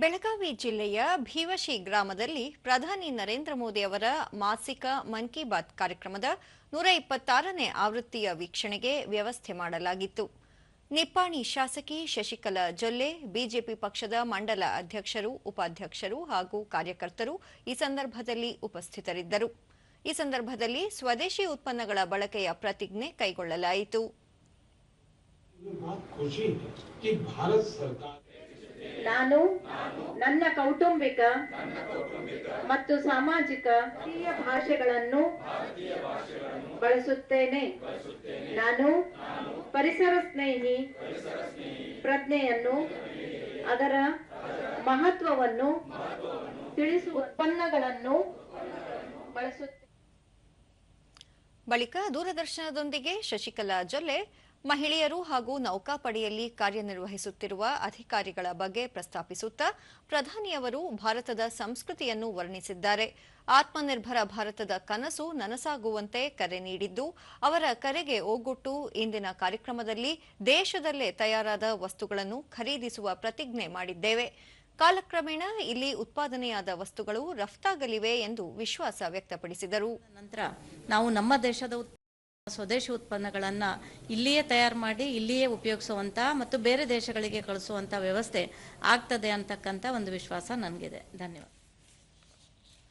ಬೆಳಗಾವಿ ಜಿಲ್ಲೆಯ ಭೀವಶಿ ಗ್ರಾಮದಲ್ಲಿ ಪ್ರಧಾನಿ ನರೇಂದ್ರ ಮೋದಿ ಅವರ ಮಾಸಿಕ ಮನ್ ಕಿ ಬಾತ್ ಕಾರ್ಯಕ್ರಮದ ನೂರ ಇಪ್ಪತ್ತಾರನೇ ಆವೃತ್ತಿಯ ವೀಕ್ಷಣೆಗೆ ವ್ಯವಸ್ಥೆ ಮಾಡಲಾಗಿತ್ತು. ನಿಪ್ಪಾಣಿ ಶಾಸಕಿ ಶಶಿಕಲಾ ಜೊಲ್ಲೆ, ಬಿಜೆಪಿ ಪಕ್ಷದ ಮಂಡಲ ಅಧ್ಯಕ್ಷರು, ಉಪಾಧ್ಯಕ್ಷರು ಹಾಗೂ ಕಾರ್ಯಕರ್ತರು ಈ ಸಂದರ್ಭದಲ್ಲಿ ಉಪಸ್ಥಿತರಿದ್ದರು. ಈ ಸಂದರ್ಭದಲ್ಲಿ ಸ್ವದೇಶಿ ಉತ್ಪನ್ನಗಳ ಬಳಕೆಯ ಪ್ರತಿಜ್ಞೆ ಕೈಗೊಳ್ಳಲಾಯಿತು. ನಾನು, ನನ್ನ ಕೌಟುಂಬಿಕ ಮತ್ತು ಸಾಮಾಜಿಕ ಭಾಷೆಗಳನ್ನು ಬಳಸುತ್ತೇನೆ. ನಾನು ಪರಿಸರ ಸ್ನೇಹಿ ಪ್ರಜ್ಞೆಯನ್ನು, ಅದರ ಮಹತ್ವವನ್ನು ತಿಳಿಸುವ ಉತ್ಪನ್ನಗಳನ್ನು ಬಳಸುತ್ತೇನೆ. ಬಳಿಕ ದೂರದರ್ಶನದೊಂದಿಗೆ ಶಶಿಕಲಾ ಜೊಲ್ಲೆ ಮಹಿಳೆಯರು ಹಾಗೂ ನೌಕಾಪಡೆಯಲ್ಲಿ ಕಾರ್ಯನಿರ್ವಹಿಸುತ್ತಿರುವ ಅಧಿಕಾರಿಗಳ ಬಗ್ಗೆ ಪ್ರಸ್ತಾಪಿಸುತ್ತಾ ಪ್ರಧಾನಿಯವರು ಭಾರತದ ಸಂಸ್ಕೃತಿಯನ್ನು ವರ್ಣಿಸಿದ್ದಾರೆ. ಆತ್ಮನಿರ್ಭರ ಭಾರತದ ಕನಸು ನನಸಾಗುವಂತೆ ಕರೆ ನೀಡಿದ್ದು, ಅವರ ಕರೆಗೆ ಓಗೊಟ್ಟು ಇಂದಿನ ಕಾರ್ಯಕ್ರಮದಲ್ಲಿ ದೇಶದಲ್ಲೇ ತಯಾರಾದ ವಸ್ತುಗಳನ್ನು ಖರೀದಿಸುವ ಪ್ರತಿಜ್ಞೆ ಮಾಡಿದ್ದೇವೆ. ಕಾಲಕ್ರಮೇಣ ಇಲ್ಲಿ ಉತ್ಪಾದನೆಯಾದ ವಸ್ತುಗಳು ರಫ್ತಾಗಲಿವೆ ಎಂದು ವಿಶ್ವಾಸ ವ್ಯಕ್ತಪಡಿಸಿದರು. ನಂತರ ನಾವು ನಮ್ಮ ದೇಶದ ಸ್ವದೇಶಿ ಉತ್ಪನ್ನಗಳನ್ನು ಇಲ್ಲಿಯೇ ತಯಾರು ಮಾಡಿ, ಇಲ್ಲಿಯೇ ಉಪಯೋಗಿಸುವಂಥ ಮತ್ತು ಬೇರೆ ದೇಶಗಳಿಗೆ ಕಳಿಸುವಂಥ ವ್ಯವಸ್ಥೆ ಆಗ್ತದೆ ಅಂತಕ್ಕಂಥ ಒಂದು ವಿಶ್ವಾಸ ನನಗಿದೆ. ಧನ್ಯವಾದ.